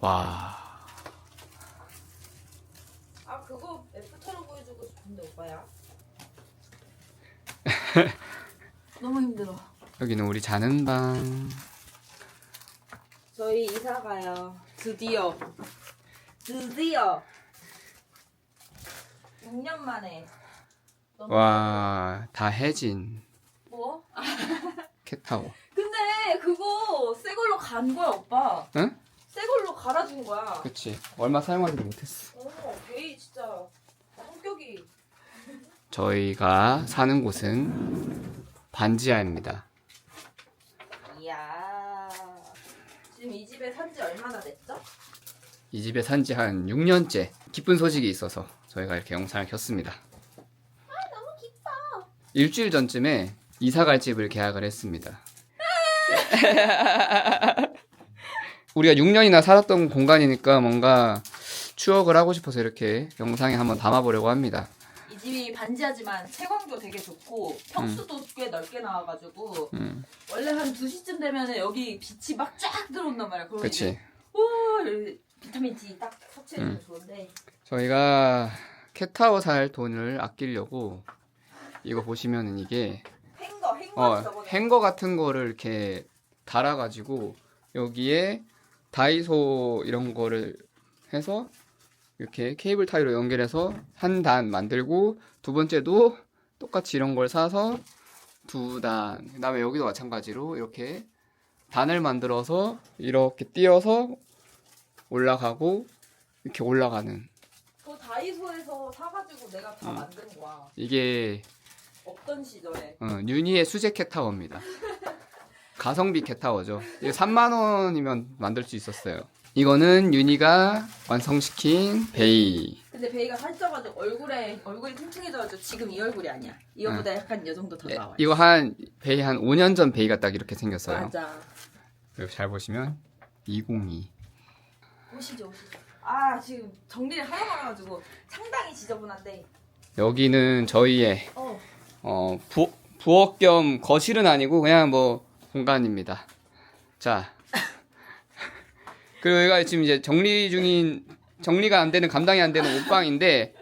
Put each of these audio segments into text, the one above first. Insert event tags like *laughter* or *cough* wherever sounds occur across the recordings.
와. 아 그거 애프터로 보여주고 싶은데 오빠야. *laughs* 너무 힘들어. 여기는 우리 자는 방. 저희 이사 가요. 드디어. 드디어. 6년 만에. 너무 와, 다 해진 뭐? 캣타워. *laughs* 근데 그거 새 걸로 간 거야 오빠. 응? 갈아준 거야. 그치. 얼마 사용하지도 못했어. 어, 베이 진짜 성격이. 저희가 사는 곳은 반지하입니다. 이야. 지금 이 집에 산 지 얼마나 됐죠? 이 집에 산 지 한 6년째. 기쁜 소식이 있어서 저희가 이렇게 영상을 켰습니다. 너무 기뻐. 일주일 전쯤에 이사 갈 집을 계약을 했습니다. *laughs* 우리가 6년이나 살았던 공간이니까 뭔가 추억을 하고 싶어서 이렇게 영상에 한번 담아보려고 합니다. 이 집이 반지하지만 채광도 되게 좋고 평수도 꽤 넓게 나와가지고 음, 원래 한 2시쯤 되면 여기 빛이 막 쫙 들어온단 말이야. 그러면 그치. 이제 우 이렇게 비타민 D 딱 섭취해주면 음. 좋은데 저희가 캣타워 살 돈을 아끼려고 이거 보시면은 이게 행거 행거 어, 행거 같은 거를 이렇게 달아가지고 여기에 다이소 이런 거를 해서 이렇게 케이블 타이로 연결해서 한 단 만들고 두 번째도 똑같이 이런 걸 사서 두 단. 그다음에 여기도 마찬가지로 이렇게 단을 만들어서 이렇게 띄어서 올라가고 이렇게 올라가는 그 다이소에서 사가지고 내가 다 음. 만든 거야. 이게 없던 시절에 어, 뉴니의 수제 캣타워입니다. *laughs* 가성비 캣타워죠. 이게 3만 원이면 만들 수 있었어요. 이거는 유니가 완성시킨 베이. 근데 베이가 살쪄가지고 얼굴에 얼굴이 퉁퉁해져가지고 지금 이 얼굴이 아니야. 이거보다 약간 이 정도 더 예, 나와. 이거 한 베이 한 5년 전 베이가 딱 이렇게 생겼어요. 맞아. 여기 잘 보시면 202. 오시죠 오시죠. 아 지금 정리를 하여 가지고 상당히 지저분한데. 여기는 저희의 어. 어, 부, 부엌 겸 거실은 아니고 그냥 뭐 공간입니다. 자. *laughs* 그리고 여기가 지금 이제 정리 중인 정리가 안 되는 감당이 안 되는 옷방인데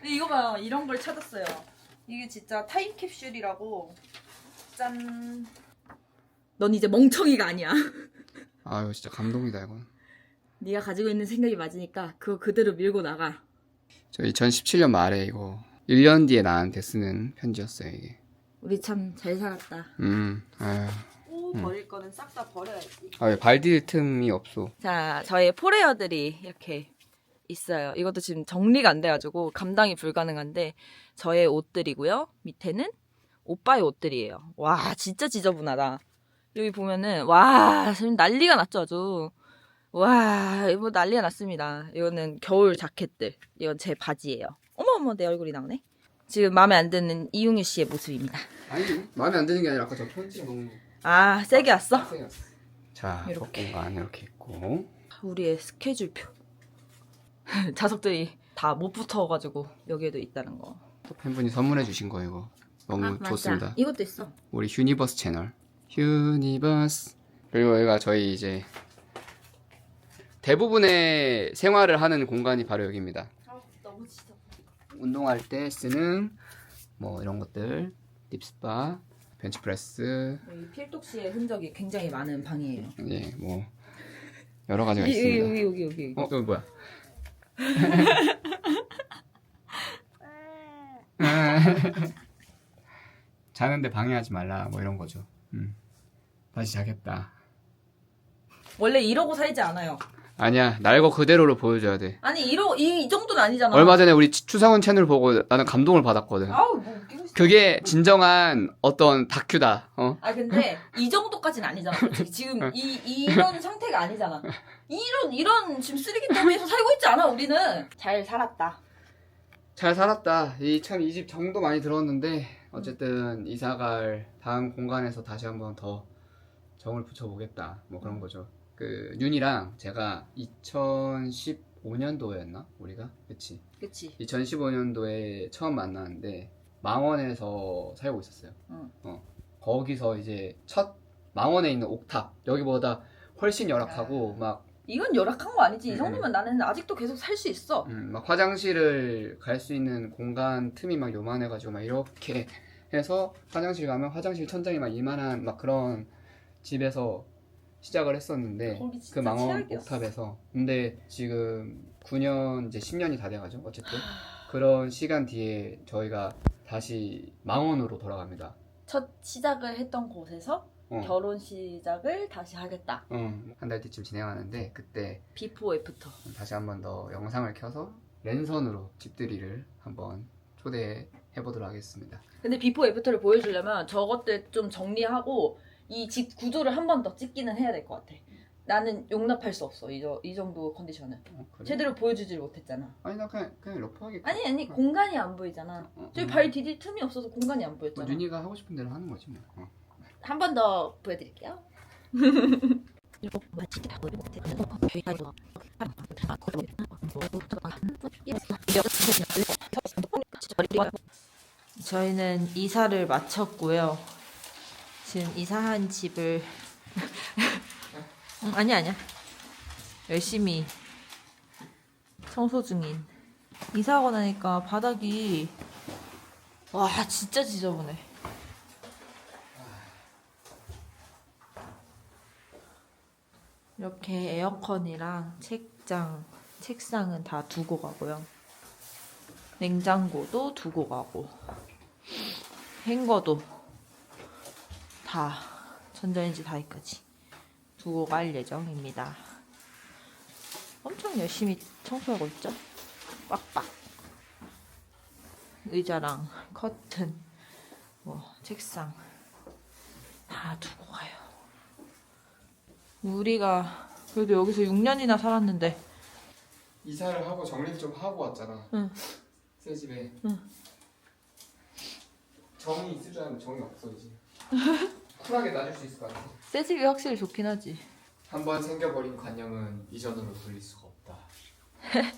근데 이거 봐요. 이런 걸 찾았어요. 이게 진짜 타임캡슐이라고. 짠. 넌 이제 멍청이가 아니야. *laughs* 아유 진짜 감동이다 이건. 네가 가지고 있는 생각이 맞으니까 그거 그대로 밀고 나가. 저 2017년 말에 이거 1년 뒤에 나한테 쓰는 편지였어요 이게. 우리 참 잘 살았다. 음, 아유. 또 버릴 거는 싹 다 버려야지. 아, 왜 발디딜 틈이 없어. 자, 저의 포레어들이 이렇게 있어요. 이것도 지금 정리가 안 돼가지고 감당이 불가능한데 저의 옷들이고요. 밑에는 오빠의 옷들이에요. 와, 진짜 지저분하다. 여기 보면은 와, 지금 난리가 났죠, 아주. 와, 이거 난리가 났습니다. 이거는 겨울 자켓들. 이건 제 바지예요. 어머 어머, 내 얼굴이 나오네. 지금 마음에 안 드는 이용유 씨의 모습입니다. 아니, 마음에 안 드는 게 아니라 아까 저 편지가 너무 아, 세게 왔어? 자, 이렇게. 공간 이렇게 있고. 우리의 스케줄표. *laughs* 자석들이 다 못 붙어가지고 여기에도 있다는 거. 또 팬분이 선물해 주신 거 이거. 너무 좋습니다. 아, 이것도 있어. 우리 휴니버스 채널. 휴니버스. 그리고 여기가 저희 이제 대부분의 생활을 하는 공간이 바로 여기입니다. 아, 너무 지저. 운동할 때 쓰는 뭐 이런 것들, 딥스파, 벤치프레스, 필독 씨의 흔적이 굉장히 많은 방이에요. 예, 뭐 여러 가지가 있습니다. 여기 여기 여기. 여기. 어, 여기 뭐야? *laughs* 자는데 방해하지 말라, 뭐 이런 거죠. 음. 다시 자겠다. 원래 이러고 살지 않아요. 아니야, 날 거 그대로로 보여줘야 돼. 아니 이러 이, 이 정도는 아니잖아. 얼마 전에 우리 추상훈 채널 보고 나는 감동을 받았거든. 아우 뭐 웃기고 싶어. 그게 진정한 어떤 다큐다. 어? 아 근데 이 정도까지는 아니잖아. 솔직히. 지금 이 이런 상태가 아니잖아. 이런 이런 지금 쓰레기 더미에서 살고 있지 않아 우리는. 잘 살았다. 잘 살았다. 이 참 이 집 정도 많이 들었는데 어쨌든 이사갈 다음 공간에서 다시 한번 더 정을 붙여보겠다. 뭐 그런 거죠. 그 윤이랑 제가 2015년도였나 우리가 그치? 그치. 2015년도에 처음 만났는데 망원에서 살고 있었어요. 응. 어. 거기서 이제 첫 망원에 있는 옥탑 여기보다 훨씬 열악하고 막 이건 열악한 거 아니지? 이 음. 정도면 나는 아직도 계속 살 수 있어. 음, 막 화장실을 갈 수 있는 공간 틈이 막 요만해가지고 막 이렇게 해서 화장실 가면 화장실 천장이 막 이만한 막 그런 집에서 시작을 했었는데 거기 진짜 그 망원 최악이었어. 옥탑에서 근데 지금 9년 이제 10년이 다 돼가죠 어쨌든 그런 시간 뒤에 저희가 다시 망원으로 돌아갑니다. 첫 시작을 했던 곳에서 어, 결혼 시작을 다시 하겠다. 어, 한달 뒤쯤 진행하는데 그때 비포 애프터. 다시 한 번 더 영상을 켜서 랜선으로 집들이를 한번 초대해 보도록 하겠습니다. 근데 비포 애프터를 보여주려면 저것들 좀 정리하고 이 집 구조를 한 번 더 찍기는 해야 될 것 같아. 나는 용납할 수 없어. 이, 저, 이 정도 컨디션은. 어, 그래? 제대로 보여주질 못했잖아. 아니 나 그냥 그냥 러프하게 아니 아니 공간이 안 보이잖아. 어, 저기 어. 발 디딜 틈이 없어서 공간이 안 뭐 보였잖아. 윤희가 하고 싶은 대로 하는 거지 뭐. 어. 한 번 더 보여드릴게요. 저희는 이사를 마쳤고요. 지금 이사한 집을 *laughs* 음, 아니 아니야. 열심히 청소 중인. 이사하고 나니까 바닥이 와 진짜 지저분해. 이렇게 에어컨이랑 책장, 책상은 다 두고 가고요. 냉장고도 두고 가고, 행거도 다 전자레인지 다이까지 두고 갈 예정입니다. 엄청 열심히 청소하고 있죠? 빡빡. 의자랑 커튼, 뭐 책상 다 두고 가요. 우리가 그래도 여기서 6년이나 살았는데 이사를 하고 정리를 좀 하고 왔잖아. 응. 새 집에. 응. 정이 있을 줄 알았는데 정이 없어 이제. *laughs* 쿨하게 놔줄 수 있을 것 같아. 새 집이 확실히 좋긴 하지. 한 번 생겨버린 관념은 이전으로 돌릴 수가 없다. *laughs*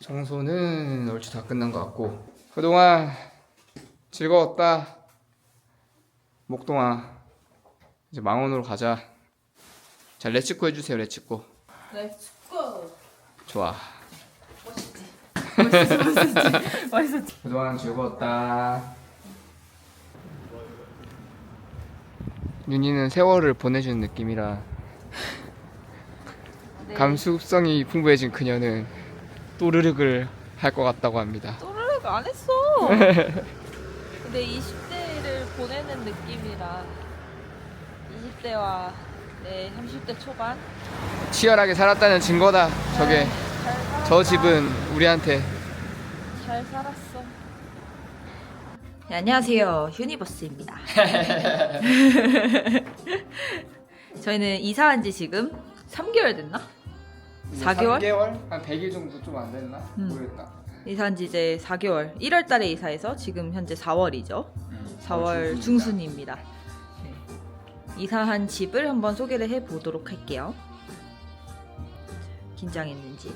청소는 얼추 다 끝난 것 같고 그동안 즐거웠다. 목동아 이제 망원으로 가자. 자 레츠고 해주세요 레츠고. 렛츠고. 좋아. 멋있지. 멋있지. *laughs* 멋있었지. 그동안 즐거웠다. 윤희는 세월을 보내주는 느낌이라 네. 감수성이 풍부해진 그녀는 또르륵을 할 것 같다고 합니다. 또르륵 안 했어. *laughs* 근데 20대를 보내는 느낌이라 20대와 내 30대 초반 치열하게 살았다는 증거다. 저게 네, 잘 살았다. 저 집은 우리한테 잘 살았어. 네, 안녕하세요. 유니버스입니다. *laughs* 저희는 이사한 지 지금 3개월 됐나? 4개월? 3개월? 한 100일 정도 좀 안 됐나? 음. 모르겠다. 이사한 지 이제 4개월. 1월 달에 이사해서 지금 현재 4월이죠. 4월 중순입니다. 네. 이사한 집을 한번 소개를 해 보도록 할게요. 긴장했는지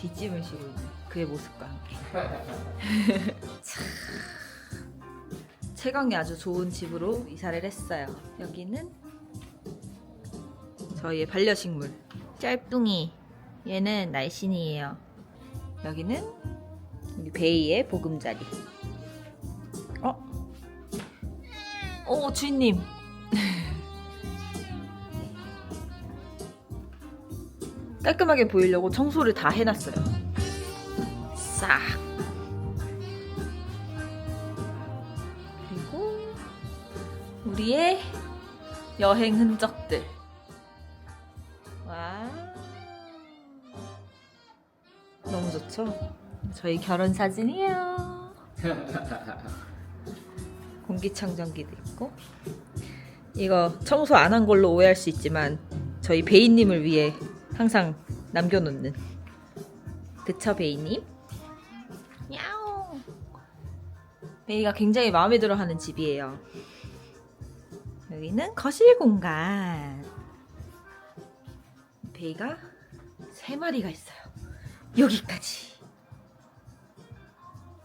뒷짐을 지고 있는 그의 모습과 함께. *laughs* *laughs* 참, 채광이 아주 좋은 집으로 이사를 했어요. 여기는 저희의 반려식물 짤뚱이. 얘는 날씬이에요. 여기는 우리 베이의 보금자리. 어? 오 주인님. *laughs* 깔끔하게 보이려고 청소를 다 해놨어요. 싹. 우리의 여행 흔적들. 와. 너무 좋죠? 저희 결혼 사진이에요. *laughs* 공기청정기도 있고. 이거 청소 안 한 걸로 오해할 수 있지만 저희 베이님을 위해 항상 남겨놓는 그쵸 베이님? 야옹 베이가 굉장히 마음에 들어하는 집이에요. 여기는 거실 공간. 베이가 세 마리가 있어요. 여기까지.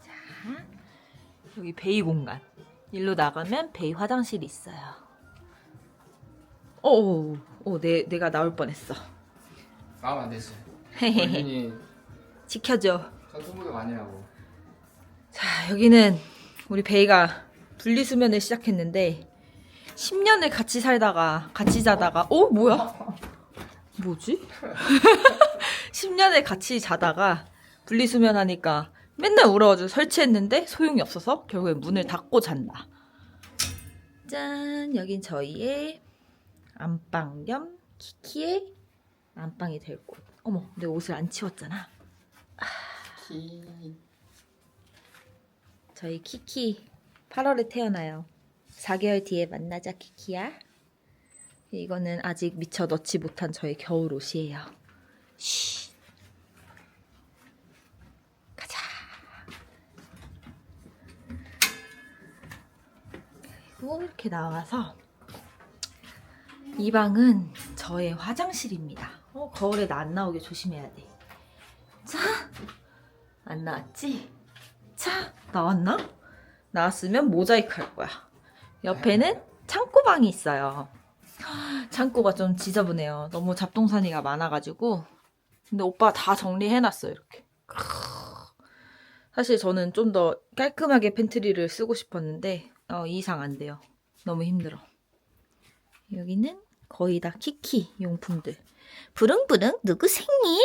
자, 여기 베이 공간. 일로 나가면 베이 화장실이 있어요. 오, 오, 내, 내가 나올 뻔했어. 마음 안. 헤헤헤. 본인이 *laughs* 지켜줘. 전투무도 아니라고. 자, 여기는 우리 베이가 분리수면을 시작했는데 10년을 같이 살다가 같이 자다가 어 뭐야? 뭐지? *laughs* 10년을 같이 자다가 분리수면 하니까 맨날 울어가지고 설치했는데 소용이 없어서 결국에 문을 닫고 잔다. 짠, 여긴 저희의 안방 겸 키키의 안방이 될 곳. 어머, 내 옷을 안 치웠잖아. 키. 저희 키키 8월에 태어나요. 4개월 뒤에 만나자 키키야. 이거는 아직 미처 넣지 못한 저의 겨울 옷이에요. 쉬. 가자. 그리고 이렇게 나와서 이 방은 저의 화장실입니다. 어, 거울에 나 안 나오게 조심해야 돼. 자, 안 나왔지? 자, 나왔나? 나왔으면 모자이크 할 거야. 옆에는 창고방이 있어요. 창고가 좀 지저분해요. 너무 잡동사니가 많아가지고. 근데 오빠 다 정리해놨어요, 이렇게. 사실 저는 좀 더 깔끔하게 팬트리를 쓰고 싶었는데, 어, 이 이상 안 돼요. 너무 힘들어. 여기는 거의 다 키키 용품들. 부릉부릉 누구 생일?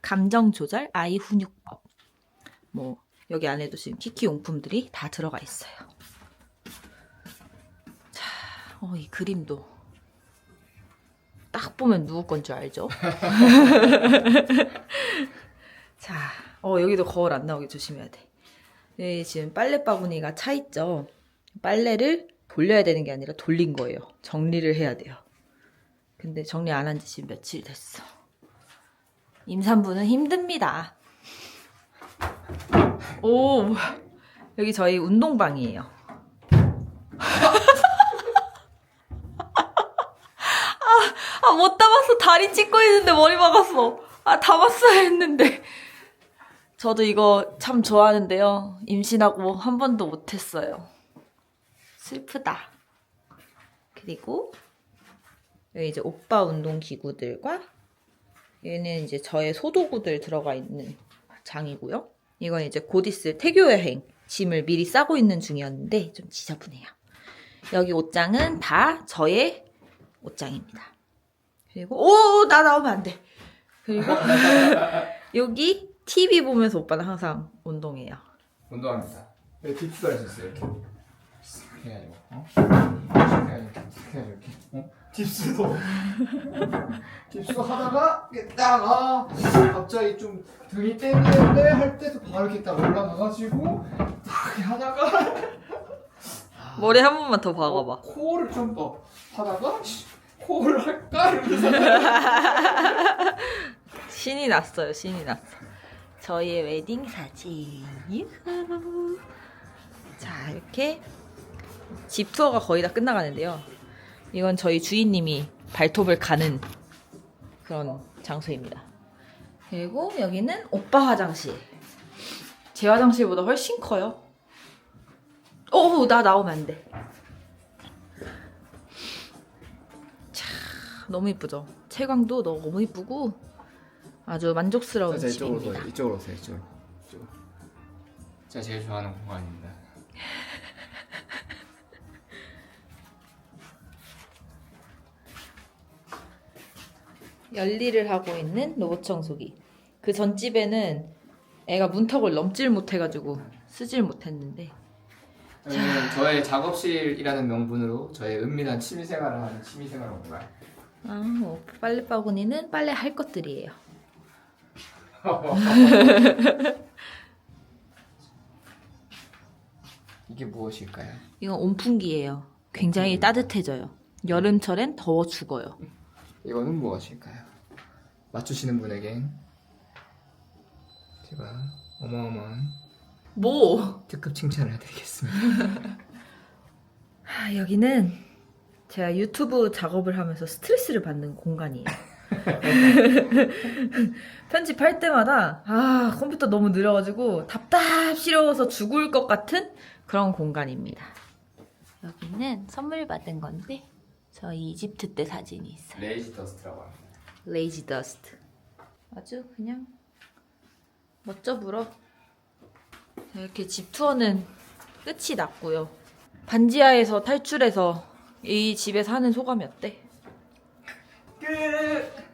감정 조절 아이 훈육법. 뭐 여기 안에도 지금 키키 용품들이 다 들어가 있어요. 자, 어, 이 그림도 딱 보면 누구 건 줄 알죠? *laughs* 자, 어 여기도 거울 안 나오게 조심해야 돼. 여기 지금 빨래 바구니가 차 있죠. 빨래를 돌려야 되는 게 아니라 돌린 거예요. 정리를 해야 돼요. 근데 정리 안 한 지 지금 며칠 됐어. 임산부는 힘듭니다. 오. 여기 저희 운동방이에요. 아, 아, 못 담았어. 다리 찢고 있는데 머리 박았어. 아, 담았어야 했는데. 저도 이거 참 좋아하는데요. 임신하고 한 번도 못했어요. 슬프다. 그리고 여기 이제 오빠 운동 기구들과 얘는 이제 저의 소도구들 들어가 있는 장이고요. 이건 이제 곧 있을 태교 여행 짐을 미리 싸고 있는 중이었는데 좀 지저분해요. 여기 옷장은 다 저의 옷장입니다. 그리고 오 나 나오면 안 돼. 그리고 *laughs* 여기 TV 보면서 오빠는 항상 운동해요. 운동합니다. 왜 딥스 할수 있어요? 이렇게 싹 해가지고 어? 싹 해가지고 싹 해가지고 이렇게 어? 딥스도 *laughs* 딥스 하다가 이렇게 딱 아, 갑자기 좀 등이 땡기는데 할 때도 바로 이렇게 딱 올라가가지고 딱 이렇게 하다가 머리 한 번만 더 박아봐. 어, 코를 좀더 하다가 씨, 코를 할까 *laughs* 신이 났어요. 신이 났어. 저희의 웨딩 사진. 유후. 자, 이렇게 집 투어가 거의 다 끝나가는데요. 이건 저희 주인님이 발톱을 가는 그런 장소입니다. 그리고 여기는 오빠 화장실. 제 화장실보다 훨씬 커요. 오, 나 나오면 안 돼. 너무 이쁘죠? 채광도 너무 이쁘고 아주 만족스러운 자, 이쪽으로 집입니다. 오세요. 이쪽으로 오세요. 이쪽으로. 이쪽으로. 제가 제일 좋아하는 공간입니다. *laughs* 열일을 하고 있는 로봇 청소기. 그 전 집에는 애가 문턱을 넘질 못해가지고 쓰질 못했는데 여기는 저의 작업실이라는 명분으로 저의 은밀한 취미생활을 하는 취미생활 공간. 아, 뭐 빨래 바구니는 빨래 할 것들이에요. *laughs* 이게 무엇일까요? 이건 온풍기예요. 굉장히 따뜻해져요. 여름철엔 더워 죽어요. 이거는 무엇일까요? 맞추시는 분에겐 제가 어마어마한 뭐? 특급 칭찬을 해드리겠습니다. *laughs* 아, 여기는 제가 유튜브 작업을 하면서 스트레스를 받는 공간이에요. *laughs* 편집할 때마다 아 컴퓨터 너무 느려가지고 답답시러워서 죽을 것 같은 그런 공간입니다. 여기는 선물 받은 건데 저희 이집트 때 사진이 있어요. 레이지 더스트라고 합니다. 레이지 더스트. 아주 그냥 멋져 불어. 이렇게 집 투어는 끝이 났고요. 반지하에서 탈출해서 이 집에 사는 소감이 어때? 끝!